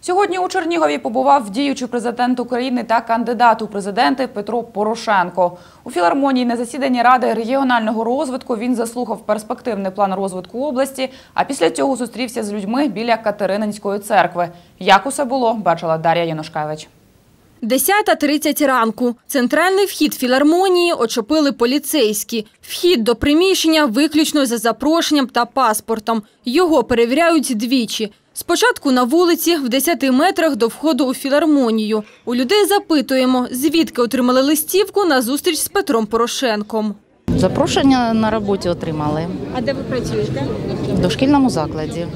Сьогодні у Чернігові побував діючий президент України та кандидат у президенти Петро Порошенко. У філармонії на засіданні Ради регіонального розвитку він заслухав перспективний план розвитку області, а після цього зустрівся з людьми біля Катерининської церкви. Як усе було, бачила Дар'я Янушкевич. 10.30 ранку. Центральний вхід філармонії очопили поліцейські. Вхід до приміщення виключно за запрошенням та паспортом. Його перевіряють двічі. Спочатку на вулиці, в 10 метрах до входу у філармонію. У людей запитуємо, звідки отримали листівку на зустріч з Петром Порошенком. Запрошення на роботі отримали А де ви працюєте? в дошкільному закладі.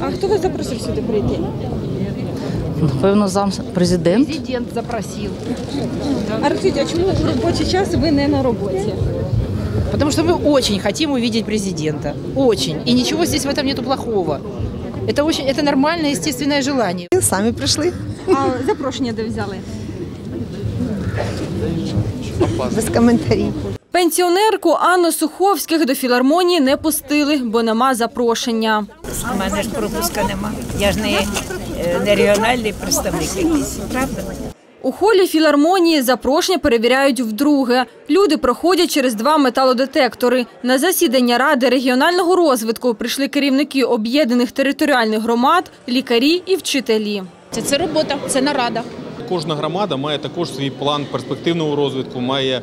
А хто вас запросив сюди прийти? Напевно, зам президент. Президент запросив. А розкажіть, а чому у робочий час ви не на роботі? Потому что мы очень хотим увидеть президента. Очень. И ничего здесь в этом нету плохого. Это очень, это нормальное, естественное желание. Самі прийшли А запрошення де взяли? без коментарів. Пенсіонерку Анну Суховських до філармонії не пустили, бо нема запрошення. У мене ж пропуска нема. Я ж не, е, не регіональний представник якийсь, правда? У холі філармонії запрошення перевіряють вдруге. Люди проходять через два металодетектори. На засідання Ради регіонального розвитку прийшли керівники об'єднаних територіальних громад, лікарі і вчителі. Це, робота, це нарада. Кожна громада має також свій план перспективного розвитку, має е,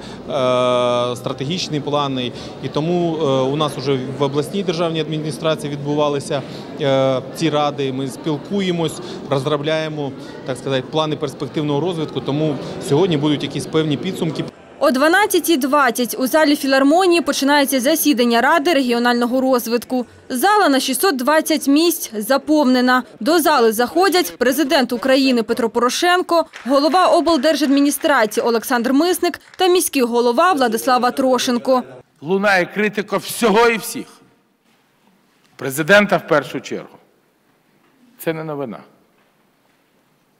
стратегічні плани. І тому е, у нас вже в обласній державній адміністрації відбувалися е, ці ради. Ми спілкуємось, розробляємо так сказати, плани перспективного розвитку. Тому сьогодні будуть якісь певні підсумки. О 12.20 у залі філармонії починається засідання Ради регіонального розвитку. Зала на 620 місць заповнена. До зали заходять президент України Петро Порошенко, голова облдержадміністрації Олександр Мисник та міський голова Владислава Трошенко. лунає критика всього і всіх. Президента в першу чергу. Це не новина.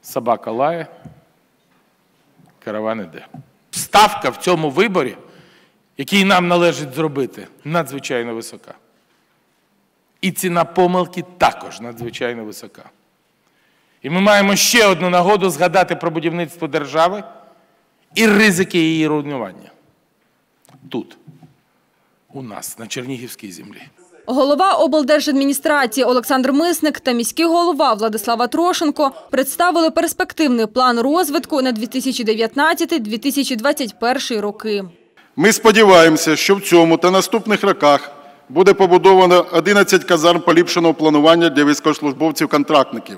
Собака лає, караван іде. Ставка в цьому виборі, який нам належить зробити, надзвичайно висока. І ціна помилки також надзвичайно висока. І ми маємо ще одну нагоду згадати про будівництво держави і ризики її руйнування. Тут у нас на Чернігівській землі. Голова облдержадміністрації Олександр Мисник та міський голова Владислава Трошенко представили перспективний план розвитку на 2019-2021 роки. Ми сподіваємося, що в цьому та наступних роках буде побудовано 11 казарм поліпшеного планування для військовослужбовців-контрактників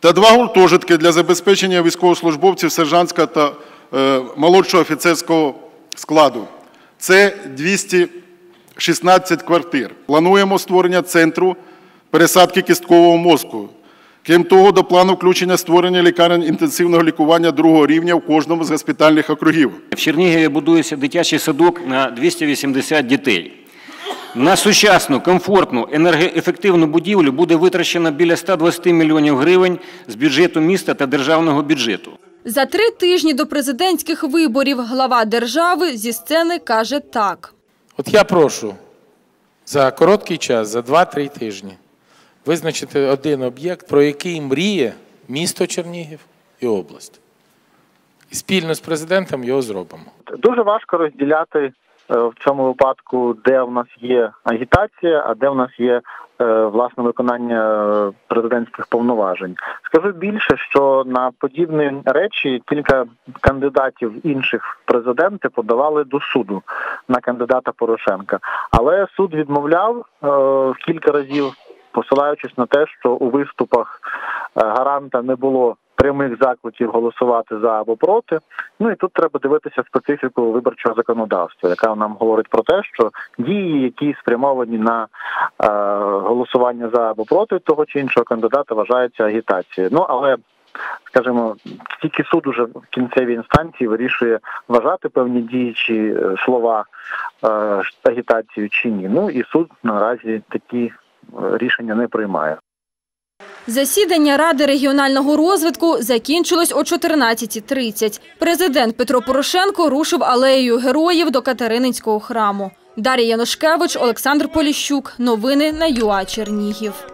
та два гуртожитки для забезпечення військовослужбовців сержантського та е, молодшого офіцерського складу. Це 216 квартир. Плануємо створення центру пересадки кісткового мозку. Крім того, до плану включення створення лікарень інтенсивного лікування другого рівня в кожному з госпітальних округів. В Чернігові будується дитячий садок на 280 дітей. На сучасну, комфортну, енергоефективну будівлю буде витрачено біля 120 мільйонів гривень з бюджету міста та державного бюджету. За три тижні до президентських виборів глава держави зі сцени каже так. От я прошу за короткий час, за 2-3 тижні, визначити один об'єкт, про який мріє місто Чернігів і область. І спільно з президентом його зробимо. Дуже важко розділяти в цьому випадку, де в нас є агітація, а де в нас є е, власне виконання е, президентських повноважень. Скажу більше, що на подібні речі кілька кандидатів інших президенти подавали до суду на кандидата Порошенка, але суд відмовляв е, кілька разів, посилаючись на те, що у виступах е, гаранта не було прямих закликів голосувати за або проти. Ну і тут треба дивитися специфіку виборчого законодавства, яка нам говорить про те, що дії, які спрямовані на е, голосування за або проти того чи іншого кандидата, вважаються агітацією. Ну але скажімо, тільки суд уже в кінцевій інстанції вирішує вважати певні діючі е, слова е, агітацією чи ні. Ну і суд наразі такі е, рішення не приймає. Засідання Ради регіонального розвитку закінчилось о 14.30. Президент Петро Порошенко рушив алеєю героїв до Катерининського храму. Дар'я Янушкевич, Олександр Поліщук. Новини на ЮА Чернігів.